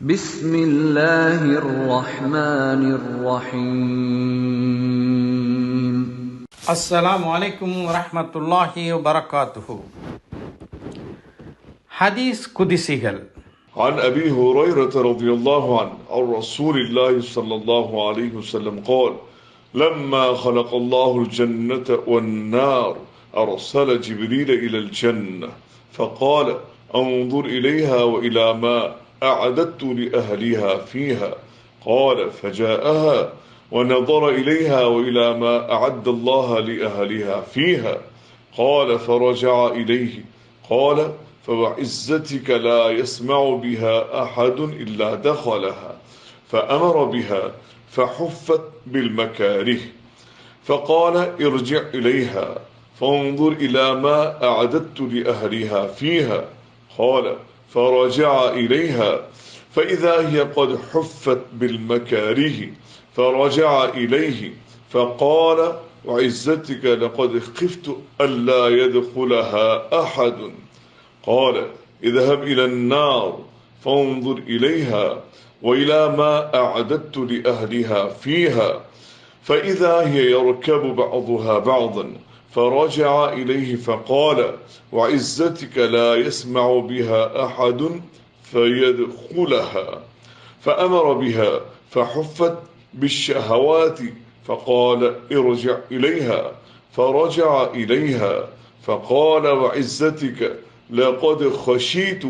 بسم الله الرحمن الرحيم. السلام عليكم ورحمة الله وبركاته. حديث قدسيகள். عن أبي هريرة رضي الله عنه عن رسول الله صلى الله عليه وسلم قال لما خلق الله الجنة والنار أرسل جبريل إلى الجنة. فقال أنظر إليها وإلى ما أعددت لأهلها فيها. قال فجاءها ونظر إليها وإلى ما أعد الله لأهلها فيها. قال فرجع إليه. قال فوعزتك لا يسمع بها أحد إلا دخلها فأمر بها فحفت بالمكاره. فقال ارجع إليها. فانظر إلى ما أعددت لأهلها فيها. قال فرجع إليها. فإذا هي قد حفت بالمكاره فرجع إليه فقال وعزتك لقد خفت ألا يدخلها أحد. قال اذهب إلى النار فانظر إليها وإلى ما أعددت لأهلها فيها. فإذا هي يركب بعضها بعضا فرجع إليه فقال وعزتك لا يسمع بها أحد فيدخلها. فأمر بها فحفت بالشهوات فقال ارجع إليها. فرجع إليها فقال وعزتك لقد خشيت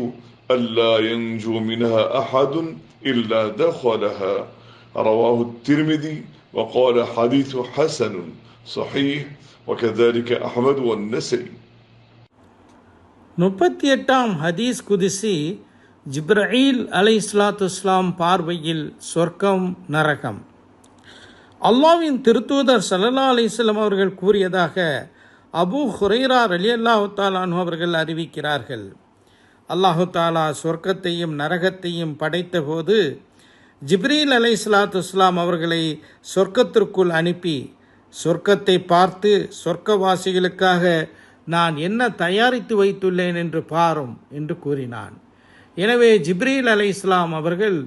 ألا ينجو منها أحد إلا دخلها. رواه الترمذي وقال حديث حسن. சஹீஹ் வகதாலிக அஹமது ஒன் முப்பத்தி எட்டாம் ஹதீஸ் குதிசி ஜிப்ரஹீல் அலை இஸ்லாத்து இஸ்லாம் பார்வையில் சொர்க்கம் நரகம். அல்லாவின் திருத்தூதர் சல்லா அலிஸ்லாம் அவர்கள் கூறியதாக அபு ஹுரைரா அலி அல்லாஹு தாலானு அவர்கள் அறிவிக்கிறார்கள். அல்லாஹு தாலா சொர்க்கத்தையும் நரகத்தையும் படைத்தபோது ஜிப்ரீல் அலை இஸ்லாத்து இஸ்லாம் அவர்களை சொர்க்கத்திற்குள் அனுப்பி சொர்க்கத்தை பார்த்து சொர்க்கவாசிகளுக்காக நான் என்ன தயாரித்து வைத்துள்ளேன் என்று பாரும் என்று கூறினான். எனவே ஜிப்ரீல் அலை இஸ்லாம் அவர்கள்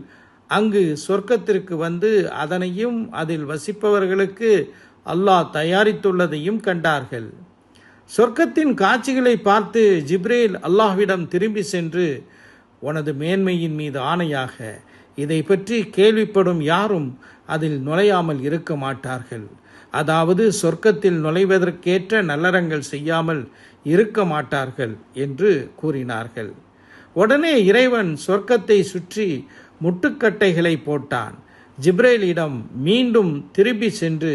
அங்கு சொர்க்கத்திற்கு வந்து அதனையும் அதில் வசிப்பவர்களுக்கு அல்லாஹ் தயாரித்துள்ளதையும் கண்டார்கள். சொர்க்கத்தின் காட்சிகளை பார்த்து ஜிப்ரேல் அல்லாஹ்விடம் திரும்பி சென்று உனது மேன்மையின் மீது ஆணையாக இதை பற்றி கேள்விப்படும் யாரும் அதில் நுழையாமல் இருக்க மாட்டார்கள். அதாவது சொர்க்கத்தில் நுழைவதற்கேற்ற நல்லறங்கள் செய்யாமல் இருக்க மாட்டார்கள் என்று கூறினார்கள். உடனே இறைவன் சொர்க்கத்தை சுற்றி முட்டுக்கட்டைகளை போட்டான். ஜிப்ரேலிடம் மீண்டும் திரும்பி சென்று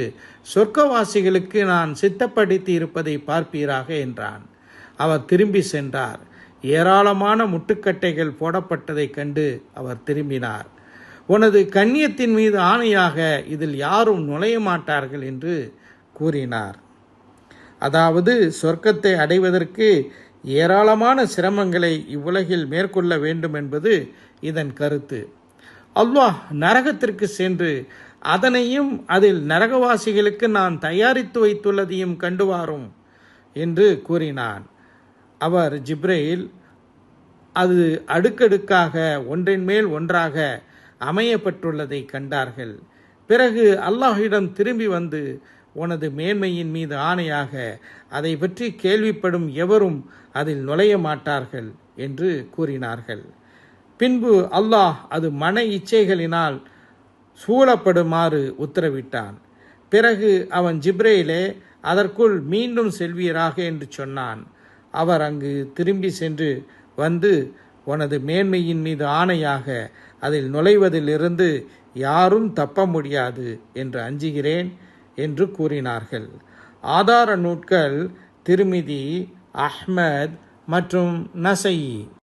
சொர்க்கவாசிகளுக்கு நான் சித்தப்படுத்தி இருப்பதை பார்ப்பீராக என்றான். அவர் திரும்பி சென்றார். ஏராளமான முட்டுக்கட்டைகள் போடப்பட்டதைக் கண்டு அவர் திரும்பினார். உனது கண்ணியத்தின் மீது ஆணையாக இதில் யாரும் நுழைய மாட்டார்கள் என்று கூறினார். அதாவது சொர்க்கத்தை அடைவதற்கு ஏராளமான சிரமங்களை இவ்வுலகில் மேற்கொள்ள வேண்டும் என்பது இதன் கருத்து. அல்லாஹ் நரகத்திற்கு சென்று அதனையும் அதில் நரகவாசிகளுக்கு நான் தயாரித்து வைத்துள்ளதையும் கண்டுவாரும் என்று கூறினான். அவர் ஜிப்ரேல் அது அடுக்கடுக்காக ஒன்றின் மேல் ஒன்றாக அமையப்பட்டுள்ளதை கண்டார்கள். பிறகு அல்லாஹிடம் திரும்பி வந்து உனது மேன்மையின் மீது ஆணையாக அதை பற்றி கேள்விப்படும் எவரும் அதில் நுழைய மாட்டார்கள் என்று கூறினார்கள். பின்பு அல்லாஹ் அது மன இச்சைகளினால் சூழப்படுமாறு உத்தரவிட்டான். பிறகு அவன் ஜிப்ரேலே அதற்குள் மீண்டும் செல்வீராக என்று சொன்னான். அவர் அங்கு திரும்பி சென்று வந்து உனது மேன்மையின் மீது ஆணையாக அதில் நுழைவதிலிருந்து யாரும் தப்ப முடியாது என்று அஞ்சுகிறேன் என்று கூறினார்கள். ஆதார நூட்கள் திருமிதி அஹ்மத் மற்றும் நசையி